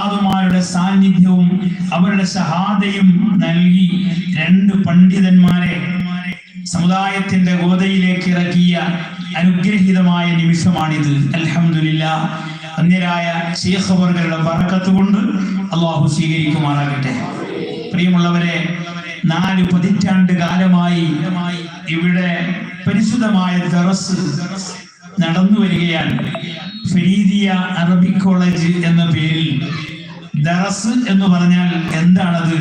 ഉസ്താദുമാരുടെ സാന്നിധ്യവും അവരുടെ ഷഹാദയും നൽകി രണ്ട് പണ്ഡിതന്മാരെ സമുദായത്തിന്റെ ഗോതയിലേക്ക് ഇറക്കിയ അനുഗ്രഹീതമായ നിമിഷമാണിത്. അലഹമില്ല അന്യരായ ശേഖവർഗരുടെ പറക്കത്ത് കൊണ്ട് അള്ളാഹു സ്വീകരിക്കുമാറാകട്ടെ. പ്രിയമുള്ളവരെ നാല് പതിറ്റാണ്ട് കാലമായി ഇവിടെ പരിശുദ്ധമായ ദറസ് നടന്നു വരികയാണ് ഫരീദിയ അറബിക് കോളേജ് എന്ന പേരിൽ ദറസ് എന്ന് പറഞ്ഞാൽ എന്താണത്?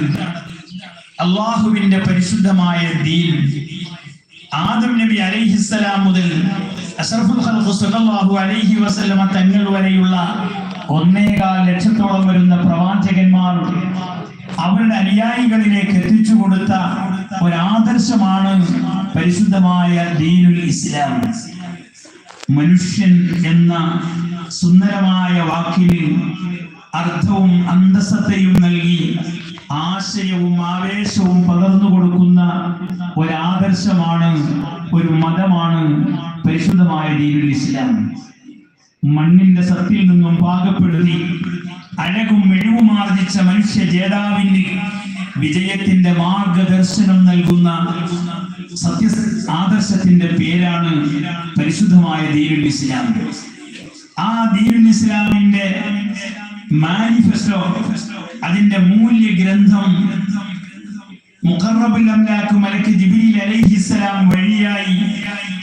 അള്ളാഹുവിന്റെ പരിശുദ്ധമായ ദീൻ. ആദം നബി അലൈഹിസ്സലാം മുതൽ അഷ്റഫുൽ ഖൽഖ് സല്ലല്ലാഹു അലൈഹി വസല്ലമ തങ്ങൾ വരെയുള്ള ഒന്നേകാൽ ലക്ഷത്തോളം വരുന്ന പ്രവാചകന്മാർ അവരുടെ അനുയായികളിലേക്ക് എത്തിച്ചു കൊടുത്ത ഒരു ആദർശമാണ് പരിശുദ്ധമായ ദീനുൽ ഇസ്ലാം. മനുഷ്യൻ എന്ന സുന്ദരമായ വാക്കിന് അർത്ഥവും അന്തസ്സത്തെയും നൽകി ആശയവും ആവേശവും പകർന്നു കൊടുക്കുന്ന ഒരാദർശമാണ് ഒരു മതമാണ് പരിശുദ്ധമായ ദീനുൽ ഇസ്ലാം. മണ്ണിന്റെ സത്തിൽ നിന്നും പാകപ്പെടുത്തി അഴകും മെഴിവുമാർജിച്ച മനുഷ്യ ജേതാവിന് വിജയത്തിന്റെ മാർഗദർശനം നൽകുന്ന സത്യ ആദർശത്തിന്റെ പേരാണ് പരിശുദ്ധമായ ദീനുൽ ഇസ്ലാം. ആ ദീനുൽ ഇസ്ലാമിന്റെ മാനിഫെസ്റ്റോ അതിന്റെ മൂല്യ ഗ്രന്ഥം അലൈഹിസ്സലാം വഴിയായി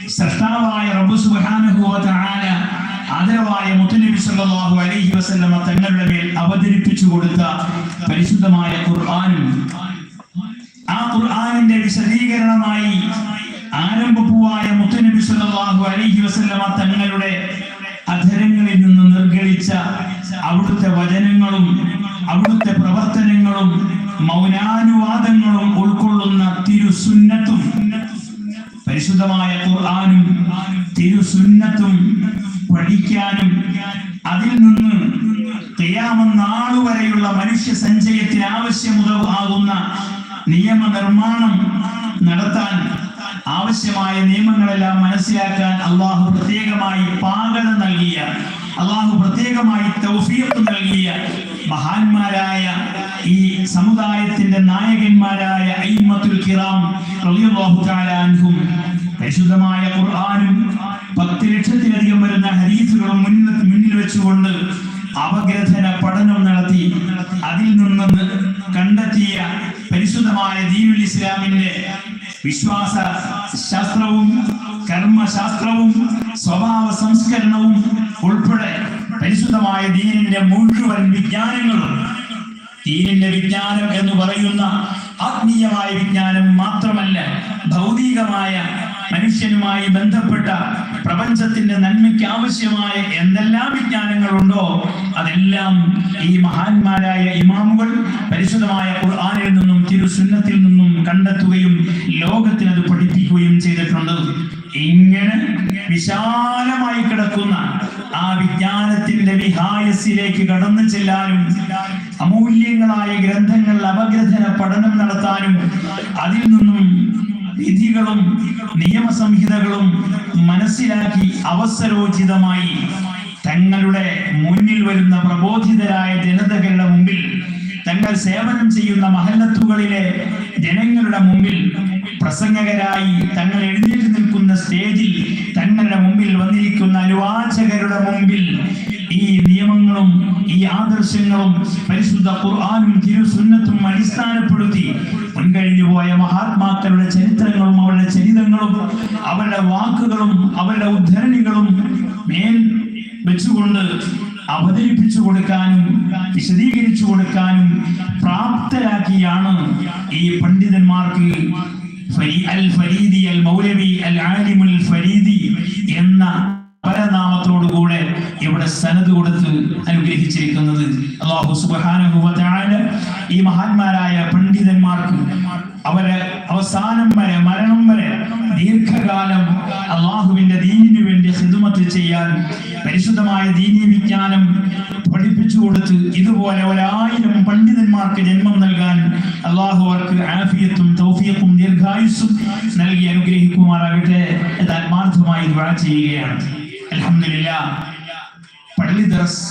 സൃഷ്ടാവായ സുബ്ഹാനഹു മുത്തുനബി സല്ലല്ലാഹു അലൈഹി വസല്ലമ തങ്ങളുടെ മേൽ അവതരിപ്പിച്ചു കൊടുത്ത പരിശുദ്ധമായ ഖുർആനും ആ ഖുർആനിന്റെ വിശദീകരണമായി ആരംഭപ്പൂവായ മുത്തനബി സല്ലല്ലാഹു അലൈഹി വസല്ലമ തങ്ങളുടെ അധരങ്ങളിൽ നിന്ന് നിർഗളിച്ച അവിടുത്തെ വചനങ്ങളും അവിടുത്തെ പ്രവർത്തനങ്ങളും മൗനാനുവാദങ്ങളും ഉൾക്കൊള്ളുന്ന തിരുസുന്നത്തും പരിശുദ്ധമായ ഖുർആാനും തിരുസുന്നത്തും പഠിക്കാനും അതിൽ നിന്ന് വരെയുള്ള മനുഷ്യ സഞ്ചയത്തിന് ആവശ്യമുതവാകുന്ന നിയമനിർമ്മാണം നടത്താൻ ആവശ്യമായ നിയമങ്ങളെല്ലാം മനസ്സിലാക്കാൻ അള്ളാഹു പ്രത്യേകമായി പാകത അള്ളാഹു പ്രത്യേകമായി തൗഫീഖ് നൽകിയ മഹാന്മാരായ ഈ സമുദായത്തിന്റെ നായകന്മാരായ അയ്മത്തുൽ കിറാം റളിയല്ലാഹു തആല അൻഹും പരിശുദ്ധമായ ഖുർആനും പത്ത് ലക്ഷത്തിലധികം വരുന്ന ഹദീസുകളും മുന്നിൽ മുന്നിൽ വെച്ചുകൊണ്ട് അപഗ്രഥന പഠനം നടത്തി അതിൽ നിന്ന് കണ്ടെത്തിയ പരിശുദ്ധമായ ദീനുൽ ഇസ്ലാമിന്റെ വിശ്വാസ ശാസ്ത്രവും കർമ്മശാസ്ത്രവും സ്വഭാവ സംസ്കരണവും ഉൾപ്പെടെ പരിശുദ്ധമായ ദീനിന്റെ മുഴുവൻ വിജ്ഞാനങ്ങളും ദീനിന്റെ വിജ്ഞാനം എന്ന് പറയുന്ന ആത്മീയമായ വിജ്ഞാനം മാത്രമല്ല ഭൗതികമായ മനുഷ്യനുമായി ബന്ധപ്പെട്ട പ്രപഞ്ചത്തിന്റെ നന്മയ്ക്ക് ആവശ്യമായ എന്തെല്ലാം വിജ്ഞാനങ്ങളുണ്ടോ അതെല്ലാം ഈ മഹാന്മാരായ ഇമാമുകൾ പരിശുദ്ധമായ ഖുർആനിൽ നിന്നും തിരുസുന്നത്തിൽ നിന്നും കണ്ടെത്തുകയും ലോകത്തിന് അത് പഠിപ്പിക്കുകയും ചെയ്തിട്ടുണ്ട്. ഇങ്ങനെ വിശാലമായി കിടക്കുന്ന ആ വിജ്ഞാനത്തിന്റെ വിഹായസിലേക്ക് കടന്നു ചെല്ലാനും അമൂല്യങ്ങളായ ഗ്രന്ഥങ്ങൾ അപഗ്രഥന പഠനം നടത്താനും അതിൽ നിന്നും വിധികളും നിയമസംഹിതകളും മനസ്സിലാക്കി അവസരോചിതമായി തങ്ങളുടെ മുന്നിൽ വരുന്ന പ്രബോധിതരായ ജനതകളുടെ മുമ്പിൽ തങ്ങൾ സേവനം ചെയ്യുന്ന മഹല്ലത്തുകളിലെ ജനങ്ങളുടെ മുമ്പിൽ പ്രസംഗകരായി തങ്ങൾ എഴുന്നേറ്റ് നിൽക്കുന്ന സ്റ്റേജിൽ തങ്ങളുടെ മുമ്പിൽ വന്നിരിക്കുന്ന അനുവാചകരുടെ മുമ്പിൽ ഈ നിയമങ്ങളും ഈ ആദർശങ്ങളും പരിശുദ്ധ ഖുർആാനും തിരുസുന്നത്തും അടിസ്ഥാനപ്പെടുത്തി മുൻകഴിഞ്ഞു പോയ മഹാത്മാക്കളുടെ ചരിത്രങ്ങളും അവരുടെ ചരിതങ്ങളും അവരുടെ വാക്കുകളും അവരുടെ ഉദ്ധരണികളും മേൽ വെച്ചുകൊണ്ട് അവതരിപ്പിച്ചു കൊടുക്കാനും വിശദീകരിച്ചു കൊടുക്കാനും പ്രാപ്തരാക്കിയാണ് ഈ പണ്ഡിതന്മാർക്ക് അൽ മൗലവി അൽ ആലിമുൽ ഫരീദി എന്ന പരനാമത്തോടുകൂടെ ഇവിടെ സനത് കൊടുത്ത് അനുഗ്രഹിച്ചിരിക്കുന്നത്. അള്ളാഹു വ ഈ മഹാന്മാരായ പണ്ഡിതന്മാർക്ക് അവരെ അവസാനം വരെ മരണം വരെ ദീർഘകാലം അള്ളാഹുവിന്റെ ദീനിനു വേണ്ടി ഹിദ്മത്ത് ചെയ്യാൻ പരിശുദ്ധമായ ദീനീ വിജ്ഞാനം പഠിപ്പിച്ചു കൊടുത്ത് ഇതുപോലെ ഒരായിരം പണ്ഡിതന്മാർക്ക് ജന്മം നൽകാൻ അള്ളാഹു അവർക്ക് ആഫിയത്തും തൗഫിയത്തും ദീർഘായുസ്സും നൽകി അനുഗ്രഹിക്കുമാറാകട്ടെ ആത്മാർത്ഥമായി ദുആ ചെയ്യുകയാണ്. അലഹമില്ല പള്ളി ദർസ്.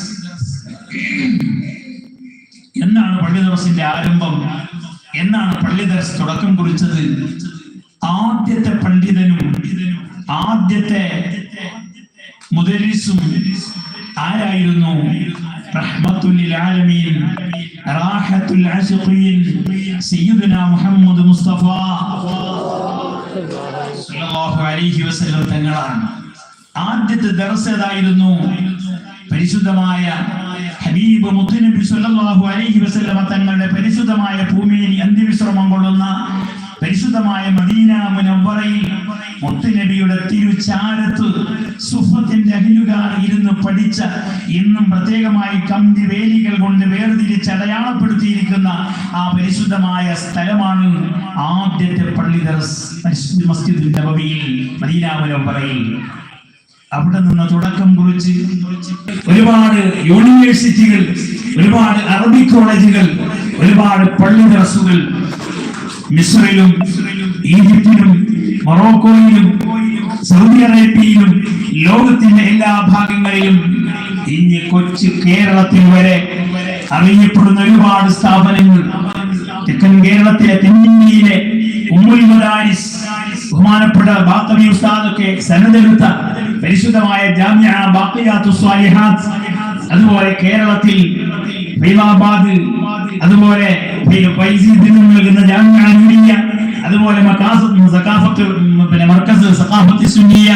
എന്നാണ് പള്ളി ദിവസത്തിന്റെ ആരംഭം? എന്നാണ് പള്ളി ദർസ് തുടക്കം കുറിച്ചത്? ആദ്യത്തെ പണ്ഡിതനും ആദ്യത്തെ മുദരിസും ആരായിരുന്നു? മുഹമ്മദ് മുസ്തഫ. തങ്ങളാണ്. ആദ്യത്തെ ദർശതായിരുന്നു പരിശുദ്ധമായ ഹബീബ് മുത്തുനബി സല്ലല്ലാഹു അലൈഹി വസല്ലമ തങ്ങളുടെ പരിശുദ്ധമായ ഭൂമിയിൽ അന്ത്യവിശ്രമം കൊള്ളുന്ന പരിശുദ്ധമായ മദീന മുനവ്വറയിൽ മുത്തുനബിയുടെ തിരുചാരത്ത് സുഫത്തിന്റെ അഖിലുകാർ ഇരുന്ന് പഠിച്ച ഇന്നും പ്രത്യേകമായി കമ്പി വേലികൾ കൊണ്ട് വേർതിരിച്ച് അടയാളപ്പെടുത്തിയിരിക്കുന്ന ആ പരിശുദ്ധമായ സ്ഥലമാണ് ആദ്യത്തെ പള്ളി മസ്ജിദ് നബവിയിൽ മദീന മുനവ്വറയിൽ അവിടെ നിന്ന് തുടക്കം കുറിച്ച് ഒരുപാട് യൂണിവേഴ്സിറ്റികൾ ഒരുപാട് അറബി കോളേജുകൾ ഒരുപാട് പള്ളി ദർസുകൾ മിസ്രയിലും ഈജിപ്തിലും മൊറോക്കോയിലും സൗദി അറേബ്യയിലും ലോകത്തിന്റെ എല്ലാ ഭാഗങ്ങളിലും ഇനി കൊച്ചു കേരളത്തിൽ വരെ അറിയപ്പെടുന്ന ഒരുപാട് സ്ഥാപനങ്ങൾ. തെക്കൻ കേരളത്തിലെ തെന്നിന്ത്യയിലെ ഉമ്മുൽ മദാരിസ് ബഹുമാനപ്പെട്ട ബാത്തവി ഉസ്താദൊക്കെ സനതെടുത്ത പരിശുദ്ധമായ ജാമ്യ ബാക്കിയാത്തു സ്വാലിഹാത്ത് അതുപോലെ കേരളത്തിൽ ഫൈലാബാദ് അതുപോലെ നൽകുന്ന ജാമ്യ അതുപോലെ പിന്നെ മർക്കസ് സഖാഫത്ത് സുന്നിയ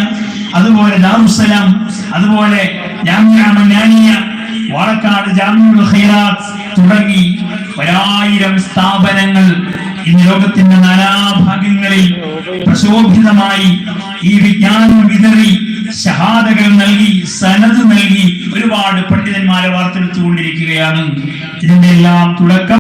അതുപോലെ ദാറുസലാം അതുപോലെ ജാമ്യ മനാനിയ വാളക്കാട് ജാമ്യുൽ ഖൈറാത്ത് തുടങ്ങി ഒരായിരം സ്ഥാപനങ്ങൾ ഇന്ന് ലോകത്തിന്റെ നാനാഭാഗങ്ങളിൽ പ്രശോഭിതമായി ഈ വിജ്ഞാനം വിതറി ഷഹാദകൾ നൽകി സനത് നൽകി ഒരുപാട് പണ്ഡിതന്മാരെ വാർത്തെടുത്തുകൊണ്ടിരിക്കുകയാണ്. ഇതിന്റെ എല്ലാം തുടക്കം